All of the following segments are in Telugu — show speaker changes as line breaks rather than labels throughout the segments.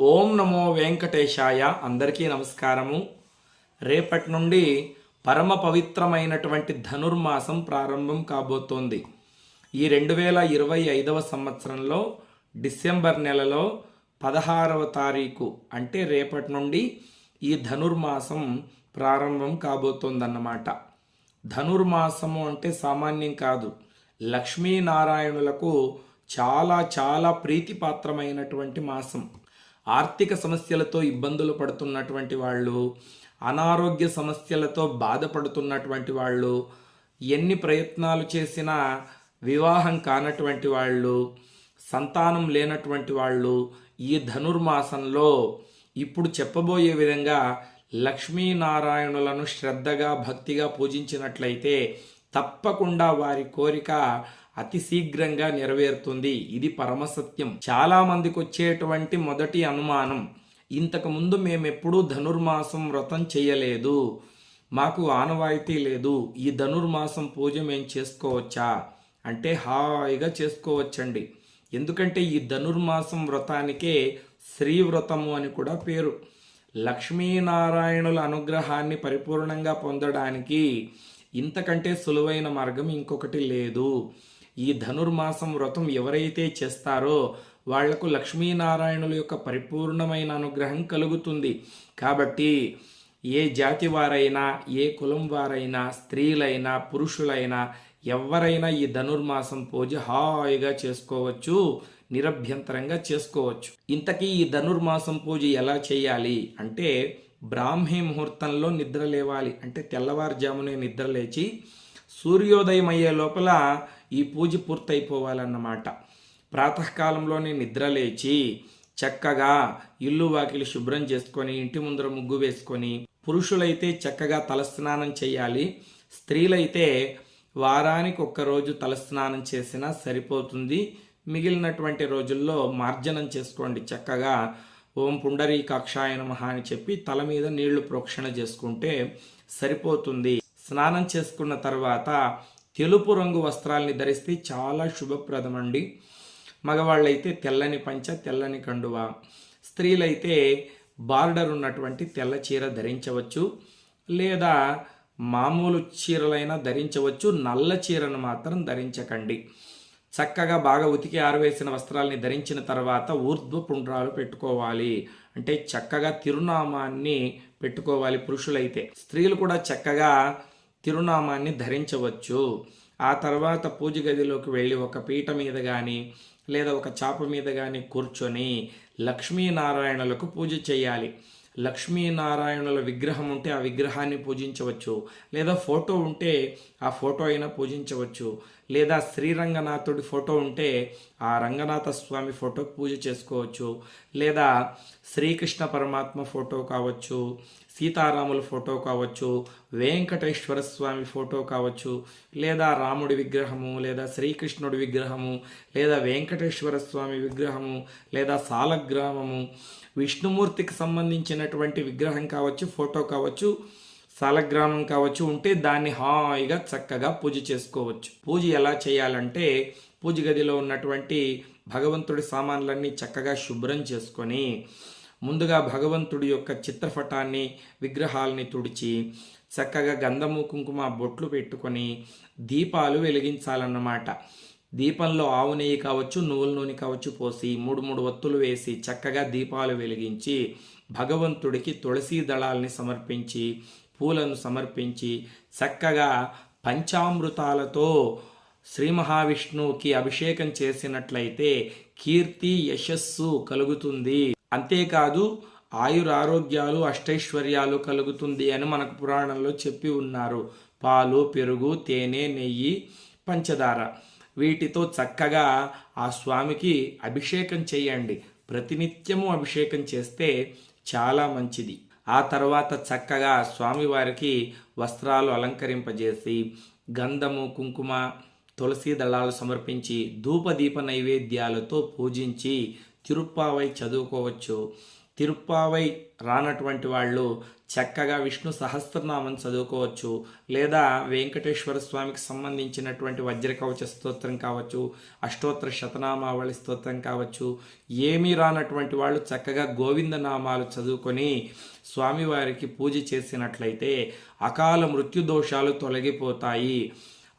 ఓం నమో వెంకటేశాయ. అందరికీ నమస్కారము. రేపటి నుండి పరమ పవిత్రమైనటువంటి ధనుర్మాసం ప్రారంభం కాబోతోంది. ఈ రెండు వేల ఇరవై ఐదవ సంవత్సరంలో డిసెంబర్ నెలలో పదహారవ తారీఖు అంటే రేపటి నుండి ఈ ధనుర్మాసం ప్రారంభం కాబోతోందన్నమాట. ధనుర్మాసము అంటే సామాన్యం కాదు. లక్ష్మీనారాయణులకు చాలా చాలా ప్రీతిపాత్రమైనటువంటి మాసం. ఆర్థిక సమస్యలతో ఇబ్బందులు పడుతున్నటువంటి వాళ్ళు అనారోగ్య సమస్యలతో బాధపడుతున్నటువంటి వాళ్ళు ఎన్ని ప్రయత్నాలు చేసినా వివాహం కానటువంటి వాళ్ళు సంతానం లేనటువంటి వాళ్ళు ఈ ధనుర్మాసంలో ఇప్పుడు చెప్పబోయే విధంగా లక్ష్మీనారాయణులను శ్రద్ధగా భక్తిగా పూజించినట్లయితే తప్పకుండా వారి కోరిక అతి శీఘ్రంగా నెరవేరుతుంది. ఇది పరమసత్యం. చాలా మందికి వచ్చేటువంటి మొదటి అనుమానం ఇంతకు ముందు మేమెప్పుడూ ధనుర్మాసం వ్రతం చేయలేదు. మాకు ఆనవాయితీ లేదు. ఈ ధనుర్మాసం పూజ మేము చేసుకోవచ్చా? అంటే హాయిగా చేసుకోవచ్చండి. ఎందుకంటే ఈ ధనుర్మాసం వ్రతానికే శ్రీవ్రతము అని కూడా పేరు. లక్ష్మీనారాయణుల అనుగ్రహాన్ని పరిపూర్ణంగా పొందడానికి ఇంతకంటే సులువైన మార్గం ఇంకొకటి లేదు. ఈ ధనుర్మాసం వ్రతం ఎవరైతే చేస్తారో వాళ్ళకు లక్ష్మీనారాయణుల యొక్క పరిపూర్ణమైన అనుగ్రహం కలుగుతుంది. కాబట్టి ఏ జాతి వారైనా ఏ కులం వారైనా స్త్రీలైనా పురుషులైనా ఎవరైనా ఈ ధనుర్మాసం పూజ హాయిగా చేసుకోవచ్చు నిరభ్యంతరంగా చేసుకోవచ్చు. ఇంతకీ ఈ ధనుర్మాసం పూజ ఎలా చేయాలి అంటే బ్రాహ్మీ ముహూర్తంలో నిద్ర లేవాలి. అంటే తెల్లవారుజామునే నిద్ర లేచి సూర్యోదయం అయ్యే లోపల ఈ పూజ పూర్తయిపోవాలన్నమాట. ప్రాతకాలంలోనే నిద్ర లేచి చక్కగా ఇల్లు వాకిలి శుభ్రం చేసుకొని ఇంటి ముందర ముగ్గు వేసుకొని పురుషులైతే చక్కగా తలస్నానం చేయాలి. స్త్రీలైతే వారానికి ఒక్కరోజు తలస్నానం చేసినా సరిపోతుంది. మిగిలినటువంటి రోజుల్లో మార్జనం చేసుకోండి చక్కగా. ఓం పుండరీకాక్షాయ నమః అని చెప్పి తల మీద నీళ్ళు ప్రోక్షణ చేసుకుంటే సరిపోతుంది. స్నానం చేసుకున్న తర్వాత తెలుపు రంగు వస్త్రాల్ని ధరిస్తే చాలా శుభప్రదమండి. మగవాళ్ళైతే తెల్లని పంచ తెల్లని కండువ. స్త్రీలైతే బార్డర్ ఉన్నటువంటి తెల్ల చీర ధరించవచ్చు. లేదా మామూలు చీరలైనా ధరించవచ్చు. నల్ల చీరను మాత్రం ధరించకండి. చక్కగా బాగా ఉతికి ఆరవేసిన వస్త్రాల్ని ధరించిన తర్వాత ఊర్ధ్వ పుండ్రాలు పెట్టుకోవాలి. అంటే చక్కగా తిరునామాన్ని పెట్టుకోవాలి పురుషులైతే. స్త్రీలు కూడా చక్కగా తిరునామాన్ని ధరించవచ్చు. ఆ తర్వాత పూజ గదిలోకి వెళ్ళి ఒక పీట మీద కానీ లేదా ఒక చాప మీద కానీ కూర్చొని లక్ష్మీనారాయణులకు పూజ చేయాలి. లక్ష్మీనారాయణుల విగ్రహం ఉంటే ఆ విగ్రహాన్ని పూజించవచ్చు. లేదా ఫోటో ఉంటే ఆ ఫోటో అయినా పూజించవచ్చు. లేదా శ్రీరంగనాథుడి ఫోటో ఉంటే ఆ రంగనాథ స్వామి ఫోటో పూజ చేసుకోవచ్చు. లేదా శ్రీకృష్ణ పరమాత్మ ఫోటో కావచ్చు సీతారాముల ఫోటో కావచ్చు వెంకటేశ్వర స్వామి ఫోటో కావచ్చు లేదా రాముడి విగ్రహము లేదా శ్రీకృష్ణుడి విగ్రహము లేదా వెంకటేశ్వర స్వామి విగ్రహము లేదా సాలగ్రామము విష్ణుమూర్తికి సంబంధించినటువంటి విగ్రహం కావచ్చు ఫోటో కావచ్చు సాలగ్రామం కావచ్చు ఉంటే దాన్ని హాయిగా చక్కగా పూజ చేసుకోవచ్చు. పూజ ఎలా చేయాలంటే పూజ గదిలో ఉన్నటువంటి భగవంతుడి సామాన్లన్నీ చక్కగా శుభ్రం చేసుకొని ముందుగా భగవంతుడి యొక్క చిత్రపటాన్ని విగ్రహాలని తుడిచి చక్కగా గంధము కుంకుమ బొట్లు పెట్టుకొని దీపాలు వెలిగించాలన్నమాట. దీపంలో ఆవు నెయ్యి కావచ్చు నువ్వుల నూనె కావచ్చు పోసి మూడు మూడు ఒత్తులు వేసి చక్కగా దీపాలు వెలిగించి భగవంతుడికి తులసీ దళాల్ని సమర్పించి పూలను సమర్పించి చక్కగా పంచామృతాలతో శ్రీ మహావిష్ణువుకి అభిషేకం చేసినట్లయితే కీర్తి యశస్సు కలుగుతుంది. అంతేకాదు ఆయురారోగ్యాలు అష్టైశ్వర్యాలు కలుగుతుంది అని మనకు పురాణంలో చెప్పి ఉన్నారు. పాలు పెరుగు తేనె నెయ్యి పంచదార. వీటితో చక్కగా ఆ స్వామికి అభిషేకం చేయండి. ప్రతినిత్యము అభిషేకం చేస్తే చాలా మంచిది. ఆ తర్వాత చక్కగా స్వామివారికి వస్త్రాలు అలంకరింపజేసి గంధము కుంకుమ తులసి దళాలు సమర్పించి ధూపదీప నైవేద్యాలతో పూజించి తిరుప్పావై చదువుకోవచ్చు. తిరుప్పావై రానటువంటి వాళ్ళు చక్కగా విష్ణు సహస్రనామం చదువుకోవచ్చు. లేదా వెంకటేశ్వర స్వామికి సంబంధించినటువంటి వజ్రకవచ స్తోత్రం కావచ్చు అష్టోత్తర శతనామావళి స్తోత్రం కావచ్చు ఏమీ రానటువంటి వాళ్ళు చక్కగా గోవిందనామాలు చదువుకొని స్వామివారికి పూజ చేసినట్లయితే అకాల మృత్యు దోషాలు తొలగిపోతాయి.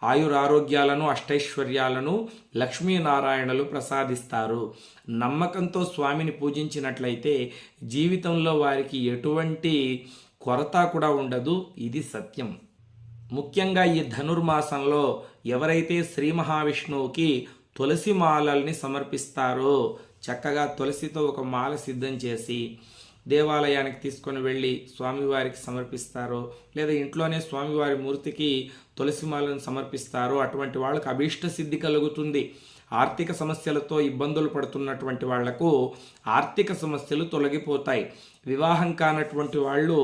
ఆయురారోగ్యాలను అష్టైశ్వర్యాలను లక్ష్మీనారాయణలు ప్రసాదిస్తారు. నమ్మకంతో స్వామిని పూజించినట్లయితే జీవితంలో వారికి ఎటువంటి కొరత కూడా ఉండదు. ఇది సత్యం. ముఖ్యంగా ఈ ధనుర్మాసంలో ఎవరైతే శ్రీ మహావిష్ణువుకి తులసి మాలల్ని సమర్పిస్తారో చక్కగా తులసితో ఒక మాల సిద్ధం చేసి దేవాలయానికి తీసుకొని వెళ్ళి స్వామివారికి సమర్పిస్తారో లేదా ఇంట్లోనే స్వామివారి మూర్తికి తులసి మాలను సమర్పిస్తారో అటువంటి వాళ్ళకి అభీష్ట సిద్ధి కలుగుతుంది. ఆర్థిక సమస్యలతో ఇబ్బందులు పడుతున్నటువంటి వాళ్ళకు ఆర్థిక సమస్యలు తొలగిపోతాయి. వివాహం కానటువంటి వాళ్ళు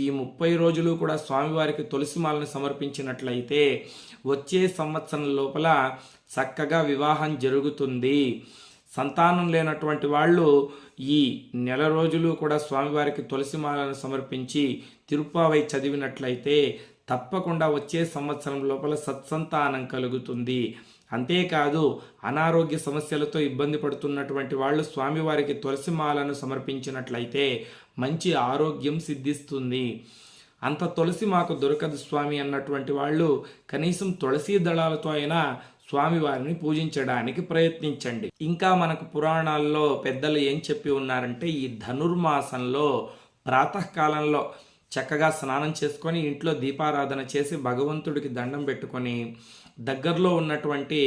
ఈ ముప్పై రోజులు కూడా స్వామివారికి తులసి మాలను సమర్పించినట్లయితే వచ్చే సంవత్సరం లోపల చక్కగా వివాహం జరుగుతుంది. సంతానం లేనటువంటి వాళ్ళు ఈ నెల రోజులు కూడా స్వామివారికి తులసిమాలను సమర్పించి తిరుప్పావై చదివినట్లయితే తప్పకుండా వచ్చే సంవత్సరం లోపల సత్సంతానం కలుగుతుంది. అంతేకాదు అనారోగ్య సమస్యలతో ఇబ్బంది పడుతున్నటువంటి వాళ్ళు స్వామివారికి తులసిమాలను సమర్పించినట్లయితే మంచి ఆరోగ్యం సిద్ధిస్తుంది. అంత తులసి మాకు దొరకదు స్వామి అన్నటువంటి వాళ్ళు కనీసం తులసీ దళాలతో అయినా స్వామివారిని పూజించడానికి ప్రయత్నించండి. ఇంకా మనకు పురాణాల్లో పెద్దలు ఏం చెప్పి ఉన్నారంటే ఈ ధనుర్మాసంలో ప్రాతకాలంలో చక్కగా స్నానం చేసుకొని ఇంట్లో దీపారాధన చేసి భగవంతుడికి దండం పెట్టుకొని దగ్గరలో ఉన్నటువంటి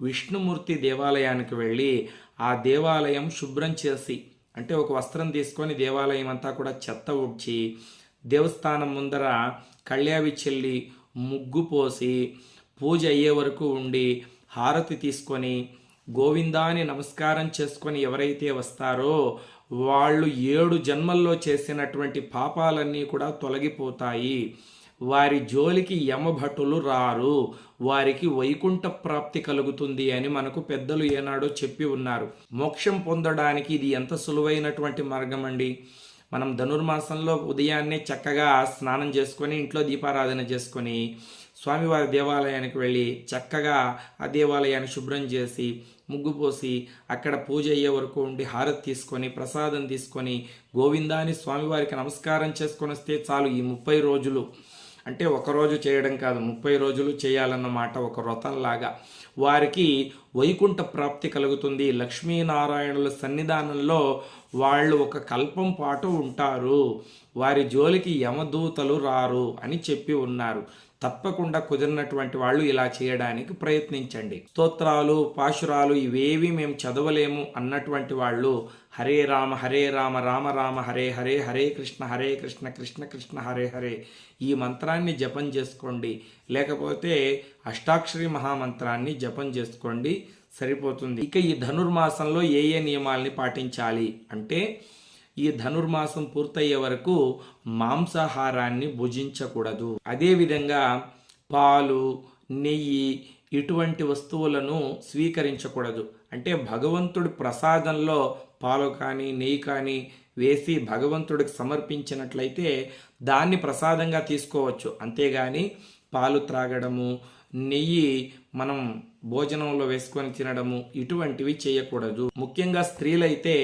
విష్ణుమూర్తి దేవాలయానికి వెళ్ళి ఆ దేవాలయం శుభ్రం చేసి అంటే ఒక వస్త్రం తీసుకొని దేవాలయం అంతా కూడా చెత్త ఉడ్చి దేవస్థానం ముందర కళ్యావి చెల్లి ముగ్గు పోసి పూజ అయ్యే వరకు ఉండి హారతి తీసుకొని గోవిందాని నమస్కారం చేసుకొని ఎవరైతే వస్తారో వాళ్ళు ఏడు జన్మల్లో చేసినటువంటి పాపాలన్నీ కూడా తొలగిపోతాయి. వారి జోలికి యమభటులు రారు. వారికి వైకుంఠ ప్రాప్తి కలుగుతుంది అని మనకు పెద్దలు ఏనాడో చెప్పి ఉన్నారు. మోక్షం పొందడానికి ఇది ఎంత సులువైనటువంటి మార్గం అండి? మనం ధనుర్మాసంలో ఉదయాన్నే చక్కగా స్నానం చేసుకొని ఇంట్లో దీపారాధన చేసుకొని స్వామివారి దేవాలయానికి వెళ్ళి చక్కగా ఆ దేవాలయాన్ని శుభ్రం చేసి ముగ్గు పోసి అక్కడ పూజ అయ్యే వరకు ఉండి హారతి తీసుకొని ప్రసాదం తీసుకొని గోవిందాని స్వామివారికి నమస్కారం చేసుకొని వస్తే చాలు ఈ ముప్పై రోజులు. అంటే ఒకరోజు చేయడం కాదు ముప్పై రోజులు చేయాలన్నమాట ఒక వ్రతంలాగా. వారికి వైకుంఠ ప్రాప్తి కలుగుతుంది. లక్ష్మీనారాయణుల సన్నిధానంలో వాళ్ళు ఒక కల్పం పాటు ఉంటారు. వారి జోలికి యమదూతలు రారు అని చెప్పి ఉన్నారు. తప్పకుండా కుదిరినటువంటి వాళ్ళు ఇలా చేయడానికి ప్రయత్నించండి. స్తోత్రాలు పాశురాలు ఇవేవి మేము చదవలేము అన్నటువంటి వాళ్ళు హరే రామ హరే రామ రామ రామ హరే హరే హరే కృష్ణ హరే కృష్ణ కృష్ణ కృష్ణ హరే హరే ఈ మంత్రాన్ని జపం చేసుకోండి. లేకపోతే అష్టాక్షరి మహామంత్రాన్ని జపం చేసుకోండి. సరిపోతుంది. ఇక ఈ ధనుర్మాసంలో ఏ ఏ నియమాల్ని పాటించాలి అంటే ఈ ధనుర్మాసం పూర్తయ్యే వరకు మాంసాహారాన్ని భుజించకూడదు. అదేవిధంగా పాలు నెయ్యి ఇటువంటి వస్తువులను స్వీకరించకూడదు. అంటే భగవంతుడి ప్రసాదంలో పాలు కానీ నెయ్యి కానీ వేసి భగవంతుడికి సమర్పించినట్లయితే దాన్ని ప్రసాదంగా తీసుకోవచ్చు. అంతేగాని పాలు త్రాగడము నెయ్యి మనం భోజనంలో వేసుకొని తినడము ఇటువంటివి చేయకూడదు. ముఖ్యంగా స్త్రీలైతే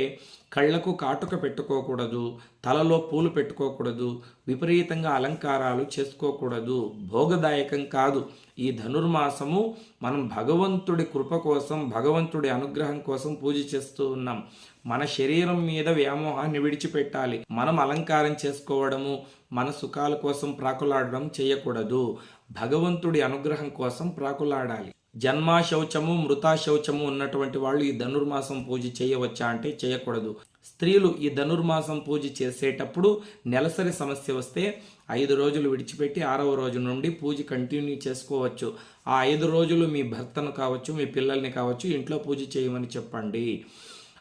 కళ్ళకు కాటుక పెట్టుకోకూడదు తలలో పూలు పెట్టుకోకూడదు విపరీతంగా అలంకారాలు చేసుకోకూడదు. భోగదాయకం కాదు. ఈ ధనుర్మాసము మనం భగవంతుడి కృప కోసం భగవంతుడి అనుగ్రహం కోసం పూజ చేస్తూ ఉన్నాం. మన శరీరం మీద వ్యామోహాన్ని విడిచిపెట్టాలి. మనం అలంకారం చేసుకోవడము మన సుఖాల కోసం ప్రాకులాడడం చేయకూడదు. భగవంతుడి అనుగ్రహం కోసం ప్రాకులాడాలి. జన్మాశౌచము శౌచము మృతా శౌచము ఉన్నటువంటి వాళ్ళు ఈ ధనుర్మాసం పూజ చేయవచ్చా అంటే చేయకూడదు. స్త్రీలు ఈ ధనుర్మాసం పూజ చేసేటప్పుడు నెలసరి సమస్య వస్తే ఐదు రోజులు విడిచిపెట్టి ఆరవ రోజు నుండి పూజ కంటిన్యూ చేసుకోవచ్చు. ఆ ఐదు రోజులు మీ భర్తను కావచ్చు మీ పిల్లల్ని కావచ్చు ఇంట్లో పూజ చేయమని చెప్పండి.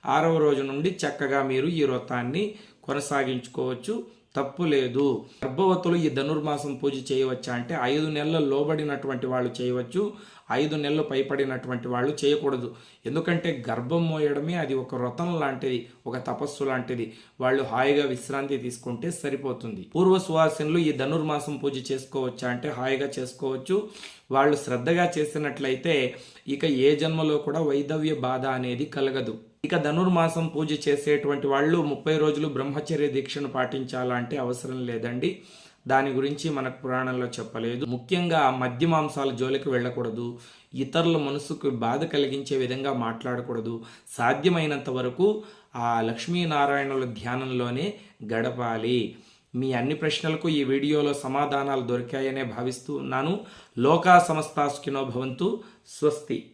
ఆరవ రోజు నుండి చక్కగా మీరు ఈ వ్రతాన్ని కొనసాగించుకోవచ్చు. తప్పు లేదు. గర్భవతులు ఈ ధనుర్మాసం పూజ చేయవచ్చా అంటే ఐదు నెలల లోబడినటువంటి వాళ్ళు చేయవచ్చు. ఐదు నెలలు పైపడినటువంటి వాళ్ళు చేయకూడదు. ఎందుకంటే గర్భం మోయడమే అది ఒక వ్రతం లాంటిది ఒక తపస్సు లాంటిది. వాళ్ళు హాయిగా విశ్రాంతి తీసుకుంటే సరిపోతుంది. పూర్వ సువాసనలు ఈ ధనుర్మాసం పూజ చేసుకోవచ్చా అంటే హాయిగా చేసుకోవచ్చు. వాళ్ళు శ్రద్ధగా చేసినట్లయితే ఇక ఏ జన్మలో కూడా వైదవ్య బాధ అనేది కలగదు. ఇక ధనుర్మాసం పూజ చేసేటువంటి వాళ్ళు ముప్పై రోజులు బ్రహ్మచర్య దీక్షను పాటించాలంటే అవసరం లేదండి. దాని గురించి మనకు పురాణంలో చెప్పలేదు. ముఖ్యంగా మద్య మాంసాల జోలికి వెళ్ళకూడదు. ఇతరుల మనసుకు బాధ కలిగించే విధంగా మాట్లాడకూడదు. సాధ్యమైనంత వరకు ఆ లక్ష్మీనారాయణుల ధ్యానంలోనే గడపాలి. మీ అన్ని ప్రశ్నలకు ఈ వీడియోలో సమాధానాలు దొరికాయనే భావిస్తూ ఉన్నాను. లోకా సమస్తాస్కినో భవంతు స్వస్తి.